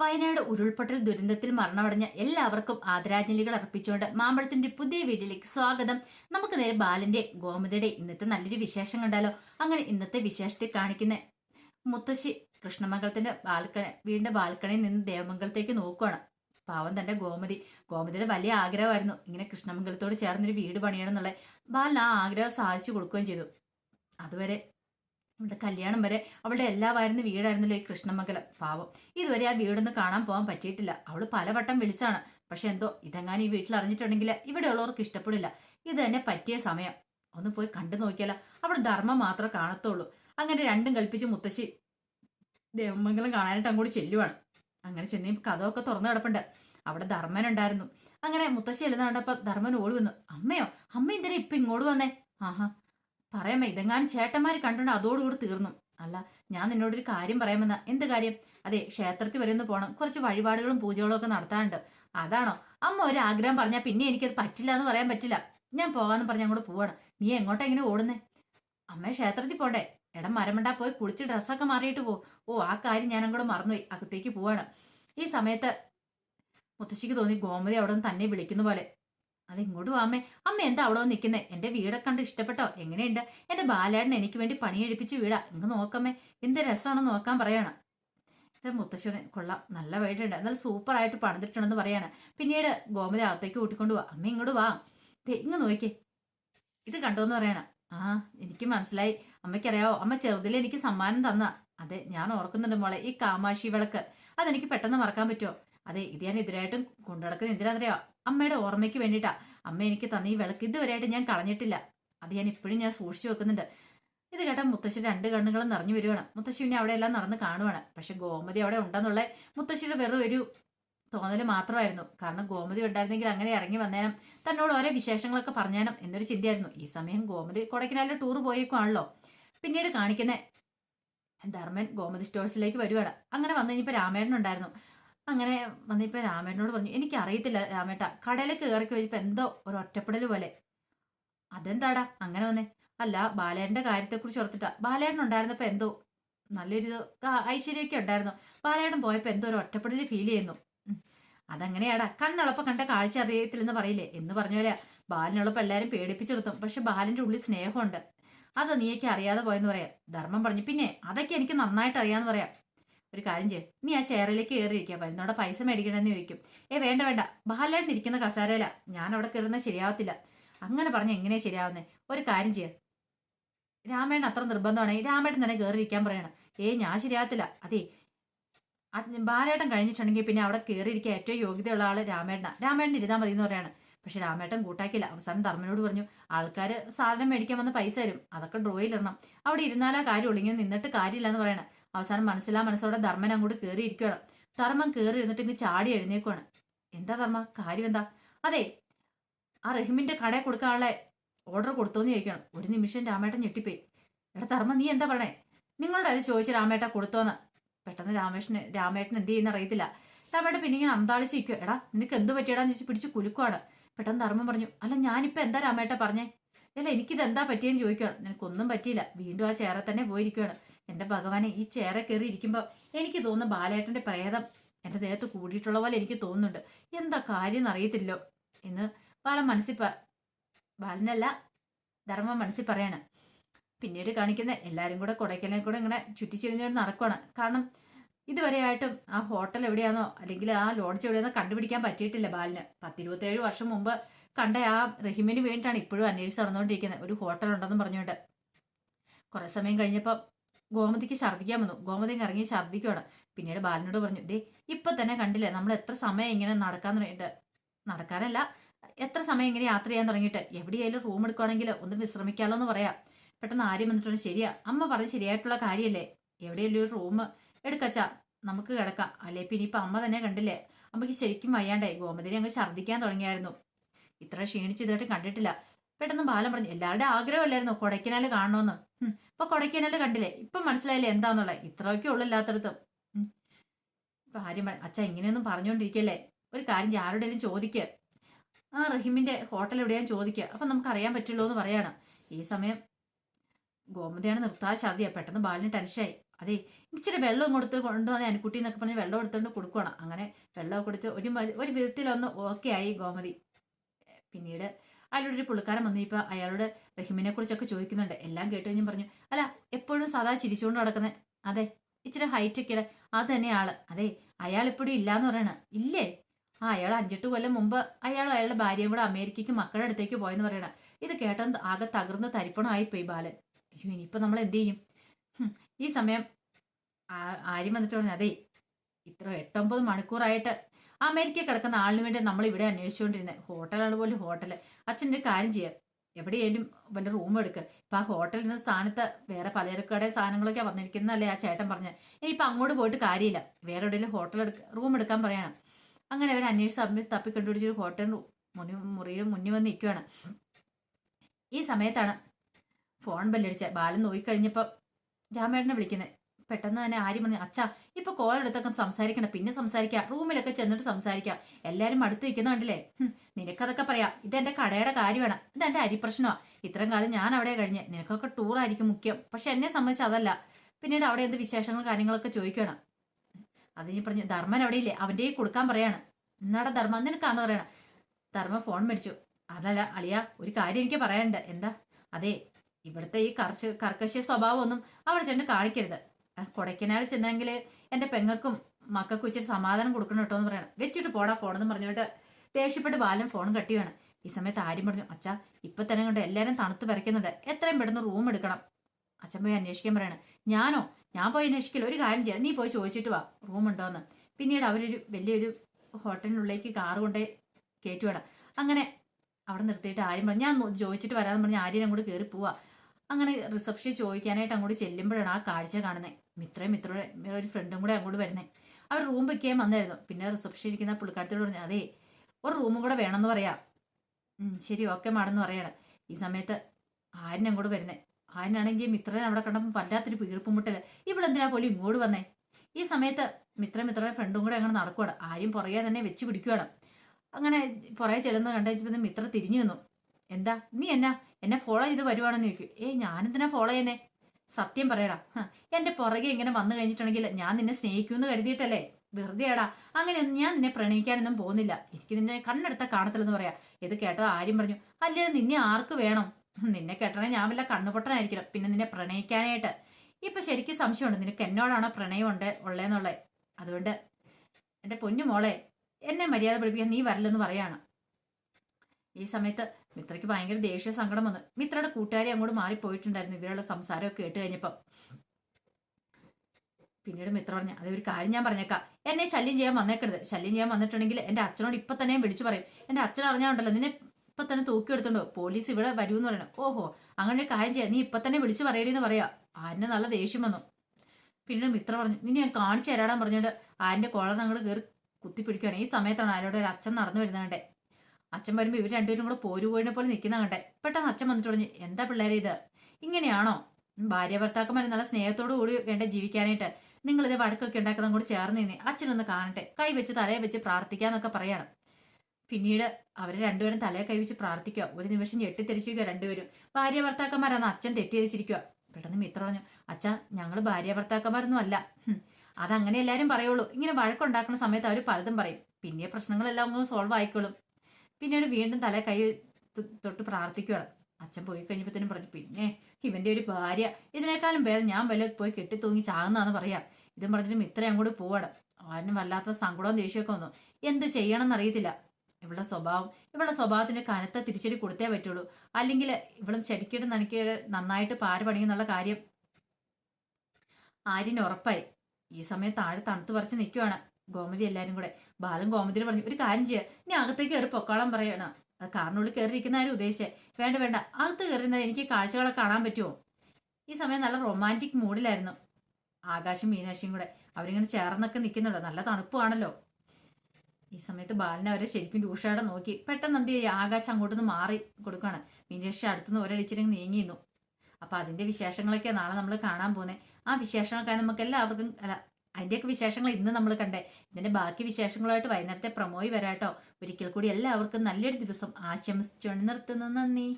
വയനാട് ഉരുൾപൊട്ടൽ ദുരന്തത്തിൽ മരണമടഞ്ഞ എല്ലാവർക്കും ആദരാഞ്ജലികൾ അർപ്പിച്ചുകൊണ്ട് മാമ്പഴത്തിന്റെ പുതിയ വീട്ടിലേക്ക് സ്വാഗതം. നമുക്ക് നേരെ ബാലന്റെ ഗോമതിയുടെ ഇന്നത്തെ നല്ലൊരു വിശേഷം കണ്ടാലോ? അങ്ങനെ ഇന്നത്തെ വിശേഷത്തെ കാണിക്കുന്ന മുത്തശ്ശി കൃഷ്ണമംഗലത്തിന്റെ ബാൽക്കണി വീടിന്റെ ബാൽക്കണിയിൽ നിന്ന് ദേവമംഗലത്തേക്ക് നോക്കുകയാണ് പാവം തന്റെ ഗോമതി. ഗോമതിയുടെ വലിയ ആഗ്രഹമായിരുന്നു ഇങ്ങനെ കൃഷ്ണമംഗലത്തോട് ചേർന്നൊരു വീട് പണിയണം എന്നുള്ള ബാലൻ ആ ആഗ്രഹം സാധിച്ചു കൊടുക്കുകയും ചെയ്തു. അതുവരെ അവളുടെ കല്യാണം വരെ അവളുടെ എല്ലാമായിരുന്ന വീടായിരുന്നല്ലോ ഈ കൃഷ്ണമംഗലം. പാവം. ഇതുവരെ ആ വീടൊന്നും കാണാൻ പോകാൻ പറ്റിയിട്ടില്ല. അവൾ പലവട്ടം വിളിച്ചാണ്. പക്ഷെ എന്തോ ഇതെങ്ങാനും ഈ വീട്ടിൽ അറിഞ്ഞിട്ടുണ്ടെങ്കിൽ ഇവിടെയുള്ളവർക്ക് ഇഷ്ടപ്പെടില്ല. ഇത് തന്നെ പറ്റിയ സമയം. ഒന്ന് പോയി കണ്ടു നോക്കിയാല. അവിടെ ധർമ്മം മാത്രമേ കാണത്തുള്ളൂ. അങ്ങനെ രണ്ടും കൽപ്പിച്ച് മുത്തശ്ശി ദേവമംഗലം കാണാനായിട്ട് അങ്ങോട്ട് ചെല്ലുവാണ്. അങ്ങനെ ചെന്നീ കഥമൊക്കെ തുറന്നു കിടപ്പുണ്ട്. അവിടെ ധർമ്മൻ ഉണ്ടായിരുന്നു അങ്ങനെ മുത്തശ്ശി എഴുതാണ്ടപ്പം ധർമ്മൻ ഓടി വന്നു. അമ്മയോ? അമ്മ എന്തിനാ ഇപ്പൊ ഇങ്ങോട്ട് വന്നേ? ആഹാ. പറയാമേ ഇതെങ്ങാനും ചേട്ടന്മാര് കണ്ടുകൊണ്ട് അതോടുകൂടി തീർന്നു. അല്ല ഞാൻ നിന്നോടൊരു കാര്യം പറയാമെന്ന. എന്ത് കാര്യം? അതെ ക്ഷേത്രത്തിൽ വരെ ഒന്ന് പോകണം കുറച്ച് വഴിപാടുകളും പൂജകളും ഒക്കെ നടത്താനുണ്ട്. അതാണോ? അമ്മ ഒരു ആഗ്രഹം പറഞ്ഞാൽ പിന്നെ എനിക്കത് പറ്റില്ല എന്ന് പറയാൻ പറ്റില്ല. ഞാൻ പോകാന്ന് പറഞ്ഞ അങ്ങോട്ട് പോവാണ്. നീ എങ്ങോട്ടാ ഇങ്ങനെ ഓടുന്നേ? അമ്മ ക്ഷേത്രത്തിൽ പോണ്ടേ? എടാ മരമണ്ടാ പോയി കുളിച്ച് ഡ്രസ്സൊക്കെ മാറിയിട്ട് പോ. ഓ ആ കാര്യം ഞാൻ അങ്ങോട്ട് മറന്നുപോയി. അകത്തേക്ക് പോവാണ്. ഈ സമയത്ത് മുത്തശ്ശിക്ക് തോന്നി ഗോമതി അവിടെ നിന്ന് തന്നെ വിളിക്കുന്ന പോലെ. അത് ഇങ്ങോട്ട് വാമേ അമ്മ എന്താ അവിടെ വന്ന് എന്റെ വീടൊക്കെ കണ്ട് ഇഷ്ടപ്പെട്ടോ? എങ്ങനെയുണ്ട്? എന്റെ ബാലേട്ടൻ എനിക്ക് വേണ്ടി പണി കഴിപ്പിച്ച് വീടാ. ഇങ്ങ് നോക്കമ്മേ. എന്ത് രസമാണോ നോക്കാൻ പറയാണ്. ഇത് മുത്തശ്ശനെ കൊള്ളാം. നല്ല വീടുണ്ട് എന്നാൽ സൂപ്പറായിട്ട് പണിതിട്ടുണ്ടെന്ന് പറയാണ്. പിന്നീട് ഗോമതി അകത്തേക്ക് കൂട്ടിക്കൊണ്ട് പോവാ അമ്മ ഇങ്ങോട്ട് വാ. ഇങ്ങ് നോക്കേ ഇത് കണ്ടോന്ന് പറയണ. ആ എനിക്ക് മനസ്സിലായി. അമ്മയ്ക്കറിയാവോ? അമ്മ ചെറുതിൽ എനിക്ക് സമ്മാനം തന്ന. അതെ ഞാൻ ഓർക്കുന്നുണ്ട് മോളെ ഈ കാമാക്ഷി വിളക്ക്. അതെനിക്ക് പെട്ടെന്ന് മറക്കാൻ പറ്റുമോ? അതെ ഇത് ഞാൻ എതിരായിട്ടും കൊണ്ടുനടക്കുന്നത് എന്തിനാണെന്നറിയോ? അമ്മയുടെ ഓർമ്മയ്ക്ക് വേണ്ടിയിട്ടാ. അമ്മ എനിക്ക് തന്ന ഈ വിളക്ക് ഇതുവരെയായിട്ട് ഞാൻ കളഞ്ഞിട്ടില്ല. അത് ഞാൻ ഇപ്പോഴും ഞാൻ സൂക്ഷിച്ചു വെക്കുന്നുണ്ട്. ഇത് കേട്ടാ മുത്തശ്ശി രണ്ട് കണ്ണുകളും നിറഞ്ഞു വരുവാണ് മുത്തശ്ശി പിന്നെ അവിടെ എല്ലാം നടന്ന് കാണുവാണ്. പക്ഷെ ഗോമതി അവിടെ ഉണ്ടെന്നുള്ള മുത്തശ്ശിയുടെ വെറും ഒരു തോന്നൽ മാത്രമായിരുന്നു. കാരണം ഗോമതി ഉണ്ടായിരുന്നെങ്കിൽ അങ്ങനെ ഇറങ്ങി വന്നേനും. തന്നോട് ഓരോ വിശേഷങ്ങളൊക്കെ പറഞ്ഞാനും എന്നൊരു ചിന്തയായിരുന്നു. ഈ സമയം ഗോമതി കൊടക്കിനാലിൽ ടൂർ പോയേക്കുവാണല്ലോ. പിന്നീട് കാണിക്കുന്ന ധർമ്മൻ ഗോമതി സ്റ്റോഴ്സിലേക്ക് വരുവാണ്. അങ്ങനെ വന്നു കഴിഞ്ഞപ്പോൾ ഉണ്ടായിരുന്നു. അങ്ങനെ വന്നിപ്പോൾ രാമേട്ടനോട് പറഞ്ഞു എനിക്ക് അറിയത്തില്ല രാമേട്ട കടയിൽ കയറി കഴിഞ്ഞപ്പോൾ എന്തോ ഒരു ഒറ്റപ്പെടൽ പോലെ. അതെന്താടാ അങ്ങനെ വന്നേ? അല്ല ബാലേട്ടന്റെ കാര്യത്തെക്കുറിച്ച് ഓർത്തിട്ടാ ബാലേട്ടൻ ഉണ്ടായിരുന്നപ്പോൾ എന്തോ നല്ലൊരു ഐശ്വര്യൊക്കെ ഉണ്ടായിരുന്നു. ബാലേട്ടൻ പോയപ്പോൾ എന്തോ ഒരു ഒറ്റപ്പെടൽ ഫീൽ ചെയ്യുന്നു. അതങ്ങനെയാടാ കണ്ണുളപ്പം കണ്ട കാഴ്ച അറിയത്തില്ലെന്ന് പറയില്ലേ? എന്ന് പറഞ്ഞ പോലെ ബാലിനുള്ളപ്പോൾ എല്ലാവരും പേടിപ്പിച്ചെടുത്തും പക്ഷെ ബാലിന്റെ ഉള്ളിൽ സ്നേഹമുണ്ട്. അത് നീയൊക്കെ അറിയാതെ പോയെന്ന് പറയാം. ധർമ്മം പറഞ്ഞു പിന്നെ അതൊക്കെ എനിക്ക് നന്നായിട്ട് അറിയാന്ന് പറയാം. ഒരു കാര്യം ചെയ്യും. നീ ആ ചെയറിലേക്ക് കയറിയിരിക്കുക പരുന്നോടെ പൈസ മേടിക്കണമെന്ന് ചോദിക്കും. ഏ വേണ്ട വേണ്ട. ബാലേട്ടൻ ഇരിക്കുന്ന കസാരയില. ഞാൻ അവിടെ കയറുന്നത് ശരിയാവത്തില്ല. അങ്ങനെ പറഞ്ഞ എങ്ങനെയാ ശരിയാവുന്നേ? ഒരു കാര്യം ചെയ്യാം. രാമേട്ടൻ അത്ര നിർബന്ധമാണെങ്കിൽ രാമേട്ടൻ തന്നെ കയറിയിരിക്കാൻ പറയണം. ഏ ഞാൻ ശരിയാവത്തില്ല. അതെ. അത് ബാലേട്ടൻ കഴിഞ്ഞിട്ടുണ്ടെങ്കിൽ പിന്നെ അവിടെ കയറിയിരിക്കാൻ ഏറ്റവും യോഗ്യതയുള്ള ആൾ രാമേട്ടനാ. രാമേട്ടൻ ഇരുന്നാൽ മതി എന്ന് പറയാണ്. പക്ഷെ രാമേട്ടൻ കൂട്ടാക്കിയില്ല. അവസാനം ധർമ്മനോട് പറഞ്ഞു ആൾക്കാർ സാധനം മേടിക്കാൻ വന്ന് പൈസ തരും. അതൊക്കെ ഡ്രോയിലിടണം. അവിടെ ഇരുന്നാലാ കാര്യം ഒളിങ്ങി നിന്നിട്ട് കാര്യമില്ല എന്ന് പറയണം. അവസാനം മനസ്സിലാ മനസ്സോടെ ധർമ്മൻ അങ്ങോട്ട് കയറിയിരിക്കണം ധർമ്മം കയറി ഇരുന്നിട്ട് ഇങ്ങ് ചാടി എഴുന്നേക്കുവാണ്. എന്താ ധർമ്മ? കാര്യം എന്താ അതെ ആ റഹിമിന്റെ കടയിൽ കൊടുക്കാനുള്ള ഓർഡർ കൊടുത്തോന്ന് ചോദിക്കണം. ഒരു നിമിഷം രാമേട്ടൻ ഞെട്ടിപ്പോയി. എടാ ധർമ്മ നീ എന്താ പറയണേ? നിങ്ങളോട് അത് ചോദിച്ച് രാമേട്ട കൊടുത്തോന്ന്? പെട്ടെന്ന് രാമേഷന് രാമേട്ടൻ എന്ത് ചെയ്യുന്ന അറിയത്തില്ല. രാമേട്ടൻ പിന്നെ ഇങ്ങനെ അന്താളിച്ച് എടാ നിനക്ക് എന്ത് പറ്റിയടാന്ന് ചോദിച്ച് പിടിച്ച് കുലുക്കുവാണ്. പെട്ടെന്ന് ധർമ്മം പറഞ്ഞു അല്ല ഞാനിപ്പോ എന്താ രാമേട്ട പറഞ്ഞേ? അല്ല എനിക്കിത് എന്താ പറ്റിയെന്ന് ചോദിക്കുകയാണ് നിനക്കൊന്നും പറ്റിയില്ല. വീണ്ടും ആ ചേറെ തന്നെ പോയിരിക്കുകയാണ് എന്റെ ഭഗവാനെ ഈ ചേറെ കയറി ഇരിക്കുമ്പോൾ എനിക്ക് തോന്നുന്ന ബാലേട്ടന്റെ പ്രേതം എന്റെ ദേഹത്ത് കൂടിയിട്ടുള്ള പോലെ എനിക്ക് തോന്നുന്നുണ്ട്. എന്താ കാര്യം എന്നറിയത്തില്ലോ എന്ന് ബാലൻ മനസ്സിൽ ബാലനല്ല ധർമ്മം മനസ്സിൽ പറയാണ്. പിന്നീട് കാണിക്കുന്ന എല്ലാവരും കൂടെ കൊടൈക്കനെ കൂടെ ഇങ്ങനെ ചുറ്റിച്ചിരിഞ്ഞുകൊണ്ട് നടക്കുവാണ്. കാരണം ഇതുവരെ ആയിട്ടും ആ ഹോട്ടൽ എവിടെയാണോ അല്ലെങ്കിൽ ആ ലോഡ്ജ് എവിടെയാണോ കണ്ടുപിടിക്കാൻ പറ്റിയിട്ടില്ല ബാലിന്. പത്തിരുപത്തേഴ് വർഷം മുമ്പ് കണ്ട ആ റഹിമിന് വേണ്ടിയിട്ടാണ് ഇപ്പോഴും അന്വേഷിച്ച് നടന്നുകൊണ്ടിരിക്കുന്നത്. ഒരു ഹോട്ടൽ ഉണ്ടെന്ന് പറഞ്ഞുകൊണ്ട്. കുറേ സമയം കഴിഞ്ഞപ്പോൾ ഗോമതിക്ക് ഛർദ്ദിക്കാൻ വന്നു. ഗോമതി ഇറങ്ങി ഛർദ്ദിക്കുവാണ്. പിന്നീട് ബാലനോട് പറഞ്ഞു ദേ ഇപ്പൊ തന്നെ കണ്ടില്ലേ നമ്മൾ എത്ര സമയം ഇങ്ങനെ നടക്കാൻ തുടങ്ങിയിട്ട് നടക്കാനല്ല എത്ര സമയം ഇങ്ങനെ യാത്ര ചെയ്യാൻ തുടങ്ങിയിട്ട്? എവിടെയായാലും റൂം എടുക്കുവാണെങ്കിൽ ഒന്ന് വിശ്രമിക്കാലോ എന്ന് പറയാം. പെട്ടെന്ന് ആര്യം വന്നിട്ടുണ്ട് ശരിയാ അമ്മ പറഞ്ഞ് ശരിയായിട്ടുള്ള കാര്യമല്ലേ എവിടെയല്ലോ ഒരു റൂം എടുക്കച്ചാ നമുക്ക് കിടക്കാം. അല്ലേ പിന്നെ അമ്മ തന്നെ കണ്ടില്ലേ അമ്മയ്ക്ക് ശരിക്കും വയ്യാണ്ടേ ഗോമതിനെ അങ്ങ് ഛർദ്ദിക്കാൻ തുടങ്ങിയായിരുന്നു. ഇത്ര ക്ഷീണിച്ച് ഇതായിട്ട് കണ്ടിട്ടില്ല. പെട്ടെന്ന് ബാലൻ പറഞ്ഞു എല്ലാവരുടെയും ആഗ്രഹമല്ലായിരുന്നു കൊടൈക്കനാൽ കാണണമെന്ന് ഇപ്പൊ കൊടൈക്കനാൽ കണ്ടില്ലേ? ഇപ്പൊ മനസ്സിലായില്ലേ എന്താന്നുള്ളത്? ഇത്രയൊക്കെ ഉള്ളു ഭാര്യ അച്ഛ ഇങ്ങനെയൊന്നും പറഞ്ഞുകൊണ്ടിരിക്കല്ലേ ഒരു കാര്യം ആരുടെയും ചോദിക്കുക ആ റഹീമിന്റെ ഹോട്ടൽ എവിടെയാന്ന് ചോദിക്കുക അപ്പൊ നമുക്ക് അറിയാൻ പറ്റുള്ളൂ എന്ന് പറയാണ്. ഈ സമയം ഗോമതിയാണ് നിർത്താതെ ശാദിയ പെട്ടെന്ന് ബാലിന് ടെൻഷനായി. അതെ ഇച്ചിരി വെള്ളം കൊടുത്ത് കൊണ്ടുവന്ന് അനുക്കുട്ടി എന്നൊക്കെ പറഞ്ഞ് വെള്ളം എടുത്തുകൊണ്ട് കൊടുക്കണം അങ്ങനെ വെള്ളം കൊടുത്ത് ഒരു ഒരു വിധത്തിലൊന്ന് ഓക്കെ ആയി ഗോമതി. പിന്നീട് അതിലൂടെ ഒരു പുള്ളിക്കാരൻ വന്നു ഇപ്പൊ അയാളോട് റഹിമിനെ കുറിച്ചൊക്കെ ചോദിക്കുന്നുണ്ട്. എല്ലാം കേട്ട് കഴിഞ്ഞും പറഞ്ഞു അല്ല എപ്പോഴും സദാ ചിരിച്ചുകൊണ്ട് നടക്കുന്നത് അതെ ഇച്ചിരി ഹൈറ്റ് ഒക്കെ അത് തന്നെ ആൾ. അതെ അയാൾ ഇപ്പോഴും ഇല്ലാന്ന് പറയണ. ഇല്ലേ? ആ അയാൾ അഞ്ചെട്ട് കൊല്ലം മുമ്പ് അയാൾ അയാളുടെ ഭാര്യയും കൂടെ അമേരിക്കയ്ക്ക് മക്കളുടെ അടുത്തേക്ക് പോയെന്ന് പറയണ. ഇത് കേട്ടത് ആകെ തകർന്ന് തരിപ്പണമായിപ്പോയി ബാലൻ. അയ്യോ ഇനിയിപ്പോ നമ്മൾ എന്ത് ചെയ്യും? ഈ സമയം ആര്യം വന്നിട്ട് പറഞ്ഞു അതെ ഇത്ര എട്ടൊമ്പത് മണിക്കൂറായിട്ട് അമേരിക്ക കിടക്കുന്ന ആളിന് വേണ്ടി നമ്മൾ ഇവിടെ അന്വേഷിച്ചുകൊണ്ടിരുന്നത് ഹോട്ടലാണ് പോലും ഹോട്ടൽ അച്ഛന്റെ കാര്യം ചെയ്യാം. എവിടെയായാലും വല്ല റൂം എടുക്കുക ഇപ്പം ആ ഹോട്ടലിൽ നിന്ന് സ്ഥാനത്ത് വേറെ പലചരക്കടെ സാധനങ്ങളൊക്കെ വന്നിരിക്കുന്നതല്ലേ ആ ചേട്ടൻ പറഞ്ഞത് ഇനിയിപ്പോൾ അങ്ങോട്ട് പോയിട്ട് കാര്യമില്ല. വേറെ എവിടെയെങ്കിലും ഹോട്ടൽ എടുക്ക റൂം എടുക്കാൻ പറയണം. അങ്ങനെ അവർ അന്വേഷിച്ച് തമ്മിൽ തപ്പി കണ്ടുപിടിച്ച് ഒരു ഹോട്ടൽ മുന്നി മുറിയിൽ മുന്നിൽ വന്ന് നിൽക്കുകയാണ് ഈ സമയത്താണ് ഫോൺ ബെല്ലടിച്ച ബാലൻ നോക്കിക്കഴിഞ്ഞപ്പോൾ രാമേട്ടനെ വിളിക്കുന്നത് പെട്ടെന്ന് തന്നെ ആര്യം പറഞ്ഞു അച്ഛാ ഇപ്പൊ കോൾ എടുത്തൊക്കെ സംസാരിക്കണം പിന്നെ സംസാരിക്കാം റൂമിലൊക്കെ ചെന്നിട്ട് സംസാരിക്കാം. എല്ലാരും അടുത്ത് നിൽക്കുന്ന കണ്ടില്ലേ? നിനക്കതൊക്കെ പറയാം. ഇതെന്റെ കടയുടെ കാര്യമാണ്. ഇതെന്റെ അരിപ്രശ്നമാ ഇത്രയും കാലം ഞാൻ അവിടെ കഴിഞ്ഞ്. നിനക്കൊക്കെ ടൂർ ആയിരിക്കും മുഖ്യം. പക്ഷെ എന്നെ സംബന്ധിച്ച് അതല്ല. പിന്നീട് അവിടെ എന്ത് വിശേഷങ്ങൾ കാര്യങ്ങളൊക്കെ ചോദിക്കണം. അത് ഞാൻ പറഞ്ഞു ധർമ്മൻ അവിടെ ഇല്ലേ? അവന്റെ കൊടുക്കാൻ പറയാണ്. എന്നാടാ ധർമ്മ നിനക്കാന്ന് പറയണ. ധർമ്മ ഫോൺ മേടിച്ചു. അതല്ല അളിയ ഒരു കാര്യം എനിക്ക് പറയാനുണ്ട്. എന്താ? അതെ ഇവിടുത്തെ ഈ കർച്ച കർക്കശ്യ സ്വഭാവം ഒന്നും അവിടെ ചെന്ന് കാണിക്കരുത്. കൊടൈക്കനാൽ ചെന്നെങ്കിൽ എന്റെ പെങ്ങൾക്കും മക്കൾക്കും ഇച്ചിരി സമാധാനം കൊടുക്കണം കേട്ടോ എന്ന് പറയണം. വെച്ചിട്ട് പോടാ ഫോണെന്ന് പറഞ്ഞുകൊണ്ട് ദേഷ്യപ്പെട്ട് ബാലൻ ഫോൺ കട്ടിയാണ് ഈ സമയത്ത് ആര്യം പറഞ്ഞു അച്ഛാ ഇപ്പൊ തന്നെ കൊണ്ട് എല്ലാവരും തണുത്ത് വരയ്ക്കുന്നുണ്ട്. എത്രയും പെട്ടെന്ന് റൂം എടുക്കണം. അച്ഛൻ പോയി അന്വേഷിക്കാൻ പറയണം ഞാനോ? ഞാൻ പോയി അന്വേഷിക്കില്ല ഒരു കാര്യം ചെയ്യാം. നീ പോയി ചോദിച്ചിട്ട് വാ. റൂം ഉണ്ടോന്ന് പിന്നീട് അവരൊരു വലിയൊരു ഹോട്ടലിനുള്ളിലേക്ക് കാറ് കൊണ്ടേ കയറ്റുവാണ് അങ്ങനെ അവിടെ നിർത്തിയിട്ട് ആര്യം പറഞ്ഞു ഞാൻ ചോദിച്ചിട്ട് വരാമെന്ന് പറഞ്ഞ് ആര്യൻ അങ്ങോട്ട് കയറി പോവാ. അങ്ങനെ റിസപ്ഷൻ ചോദിക്കാനായിട്ട് അങ്ങോട്ട് ചെല്ലുമ്പോഴാണ് ആ കാഴ്ച കാണുന്നത് മിത്രയും മിത്രയുടെ ഒരു ഫ്രണ്ടും കൂടെ അങ്ങോട്ട് വരുന്നേ. അവർ റൂം വെക്കാൻ വന്നായിരുന്നു പിന്നെ റിസപ്ഷൻ ഇരിക്കുന്ന പുള്ളിക്കാരത്തോട് പറഞ്ഞു അതെ ഒരു റൂമും കൂടെ വേണമെന്ന് പറയാം. ശരി ഓക്കെ മാഡെന്ന് പറയാണ്. ഈ സമയത്ത് ആര്യൻ അങ്ങോട്ട് വരുന്നേ. ആര്യനാണെങ്കിൽ മിത്രനെ അവിടെ കണ്ടപ്പോൾ വല്ലാത്തൊരു വീർപ്പും മുട്ടൽ. ഇവിടെ എന്തിനാ പോലും ഇങ്ങോട്ട് വന്നേ? ഈ സമയത്ത് മിത്ര മിത്രയുടെ ഫ്രണ്ടും കൂടെ അങ്ങനെ നടക്കുവാണ്. ആരും പുറകെ തന്നെ വെച്ച് പിടിക്കുവാണ്. അങ്ങനെ പുറകെ ചെല്ലുന്ന കണ്ടുവെച്ചപ്പോൾ മിത്ര തിരിഞ്ഞു നിന്നു. എന്താ? നീ എന്നാ? എന്നെ ഫോളോ ചെയ്ത് വരുവാണെന്ന് ചോദിക്കും. ഏയ് ഞാനെന്തിനാ ഫോളോ ചെയ്യുന്നേ? സത്യം പറയടാ. എന്റെ പുറകെ ഇങ്ങനെ വന്നു കഴിഞ്ഞിട്ടുണ്ടെങ്കിൽ ഞാൻ നിന്നെ സ്നേഹിക്കൂന്ന് കരുതിയിട്ടല്ലേ? വെറുതെയാടാ. അങ്ങനെ ഞാൻ നിന്നെ പ്രണയിക്കാനൊന്നും പോകുന്നില്ല. എനിക്ക് നിന്നെ കണ്ണെടുത്ത കാണത്തില്ലെന്ന് പറയാ. ഇത് കേട്ടോ ആര്യം പറഞ്ഞു അല്ലേ നിന്നെ ആർക്ക് വേണം? നിന്നെ കേട്ടണേ ഞാൻ വല്ല കണ്ണുപൊട്ടനായിരിക്കണം. പിന്നെ നിന്നെ പ്രണയിക്കാനായിട്ട്. ഇപ്പൊ ശരിക്കും സംശയമുണ്ട്. നിനക്ക് എന്നോടാണോ പ്രണയം ഉണ്ട് ഉള്ളേന്നുള്ളത് അതുകൊണ്ട് എന്റെ പൊന്നു മോളെ എന്നെ മര്യാദ പഠിപ്പിക്കാൻ നീ വരല്ലെന്ന് പറയാണ്. ഈ സമയത്ത് മിത്രയ്ക്ക് ഭയങ്കര ദേഷ്യ സങ്കടം വന്നു. മിത്രയുടെ കൂട്ടുകാരി അങ്ങോട്ട് മാറിപ്പോയിട്ടുണ്ടായിരുന്നു. ഇവരുടെ സംസാരമൊക്കെ കേട്ട് കഴിഞ്ഞപ്പം. പിന്നീട് മിത്ര പറഞ്ഞു അതേ ഒരു കാര്യം ഞാൻ പറഞ്ഞേക്കാം. എന്നെ ശല്യം ചെയ്യാൻ വന്നേക്കരുത്. ശല്യം ചെയ്യാൻ വന്നിട്ടുണ്ടെങ്കിൽ എന്റെ അച്ഛനോട് ഇപ്പൊ തന്നെ വിളിച്ചു പറയും. എന്റെ അച്ഛൻ അറിഞ്ഞാണ്ടല്ലോ നിന്നെ ഇപ്പൊ തന്നെ തൂക്കി എടുത്തോണ്ടോ? പോലീസ് ഇവിടെ വരൂന്ന് പറയണം. ഓഹോ അങ്ങനെ ഒരു കാര്യം ചെയ്യാം. നീ ഇപ്പൊ തന്നെ വിളിച്ചു പറയടിന്ന് പറയാ. ആന്നെ നല്ല ദേഷ്യം വന്നു. പിന്നീട് മിത്ര പറഞ്ഞു നിന്നെ ഞാൻ കാണിച്ചു തരാടാൻ പറഞ്ഞുകൊണ്ട് ആന്റെ കോളർ അങ്ങോട്ട് കയറി കുത്തിപ്പിടിക്കുകയാണ്. ഈ സമയത്താണ് ആരോട് ഒരു അച്ഛൻ നടന്നു വരുന്നത് അച്ഛൻ വരുമ്പോൾ ഇവർ രണ്ടുപേരും കൂടെ പോരുകോഴിനെ പോലെ നിൽക്കുന്ന കണ്ടേ. പെട്ടെന്ന് അച്ഛൻ വന്നിട്ട് പറഞ്ഞു എന്താ പിള്ളേരെ ഇത്? ഇങ്ങനെയാണോ? ഭാര്യ ഭർത്താക്കന്മാർ നല്ല സ്നേഹത്തോടു കൂടി വേണ്ട ജീവിക്കാനായിട്ട്. നിങ്ങൾ ഇത് വഴക്കൊക്കെ ഉണ്ടാക്കുന്നതും കൂടി ചേർന്ന് നിന്നേ. അച്ഛനൊന്ന് കാണട്ടെ. കൈ വെച്ച് തലയെ വെച്ച് പ്രാർത്ഥിക്കാന്നൊക്കെ പറയാണ്. പിന്നീട് അവർ രണ്ടുപേരും തലയെ കൈ വെച്ച് പ്രാർത്ഥിക്കുക. ഒരു നിമിഷം ഞെട്ടിത്തെരിച്ചിരിക്കുക രണ്ടുപേരും. ഭാര്യ ഭർത്താക്കന്മാരാന്ന് അച്ഛൻ തെറ്റിദ്ധരിച്ചിരിക്കുക. പെട്ടെന്ന് മിത്ര പറഞ്ഞു അച്ഛാ ഞങ്ങൾ ഭാര്യ ഭർത്താക്കന്മാരൊന്നും അല്ല. അതങ്ങനെ എല്ലാവരും പറയുള്ളൂ. ഇങ്ങനെ വഴക്കുണ്ടാക്കുന്ന സമയത്ത് അവർ പലതും പറയും. പിന്നെ പ്രശ്നങ്ങളെല്ലാം ഒന്ന് സോൾവ് ആയിക്കോളും. പിന്നീട് വീണ്ടും തല കൈ തൊട്ട് പ്രാർത്ഥിക്കുകയാണ് അച്ഛൻ പോയി കഴിഞ്ഞപ്പോഴത്തേനും പറഞ്ഞു പിന്നെ ഇവന്റെ ഒരു ഭാര്യ. ഇതിനേക്കാളും ഭേദം ഞാൻ വല്ല പോയി കെട്ടി തൂങ്ങി ചാകുന്നതാന്ന് പറയാം. ഇതും പറഞ്ഞിട്ട് ഇത്രയും അങ്ങോട്ട് പോവാണ്. അവന് വല്ലാത്ത സങ്കടവും ദേഷ്യമൊക്കെ വന്നു. എന്ത് ചെയ്യണം എന്നറിയത്തില്ല ഇവളുടെ സ്വഭാവം ഇവളുടെ സ്വഭാവത്തിന്റെ കനത്ത തിരിച്ചടി കൊടുത്തേ പറ്റുള്ളൂ. അല്ലെങ്കിൽ ഇവിടെ ശരിക്കും എനിക്ക് നന്നായിട്ട് പാര പണിയെന്നുള്ള കാര്യം ആര്യന് ഉറപ്പായി. ഈ സമയത്ത് താഴെ തണുത്ത് പറിച്ച് നിൽക്കുവാണ് ഗോമതി എല്ലാരും കൂടെ. ബാലൻ ഗോമതിന് പറഞ്ഞു ഒരു കാര്യം ചെയ്യുക നീ അകത്തേക്ക് കയറി പൊക്കോളം പറയണം. കാറിനുള്ളിൽ കയറിയിരിക്കുന്ന ആരും ഉദ്ദേശിച്ചേ. വേണ്ട വേണ്ട. അകത്ത് കയറുന്നത് എനിക്ക് കാഴ്ചകളൊക്കെ കാണാൻ പറ്റുമോ? ഈ സമയം നല്ല റൊമാന്റിക് മൂഡിലായിരുന്നു ആകാശും മീനാക്ഷിയും കൂടെ അവരിങ്ങനെ ചേർന്നൊക്കെ നിൽക്കുന്നുണ്ടോ. നല്ല തണുപ്പാണല്ലോ ഈ സമയത്ത് ബാലനെ അവരെ ശരിക്കും രൂക്ഷയോടെ നോക്കി പെട്ടെന്ന് എന്ത് ചെയ്യുക ആകാശം അങ്ങോട്ടൊന്ന് മാറി കൊടുക്കുകയാണ്. മീനാക്ഷി അടുത്തുനിന്ന് ഒരടിച്ചിട്ട് നീങ്ങിയിരുന്നു. അപ്പൊ അതിന്റെ വിശേഷങ്ങളൊക്കെ നാളെ നമ്മൾ കാണാൻ പോകുന്നത് ആ വിശേഷങ്ങൾക്കായി നമുക്ക് എല്ലാവർക്കും അല്ല അതിന്റെയൊക്കെ വിശേഷങ്ങൾ ഇന്ന് നമ്മൾ കണ്ടേ. ഇതിന്റെ ബാക്കി വിശേഷങ്ങളുമായിട്ട് വൈകുന്നേരത്തെ പ്രമോയി വരാട്ടോ. ഒരിക്കൽ കൂടി എല്ലാവർക്കും നല്ലൊരു ദിവസം. ആശംസിച്ചുകൊണ്ട് നിർത്തുന്നു. നന്ദി.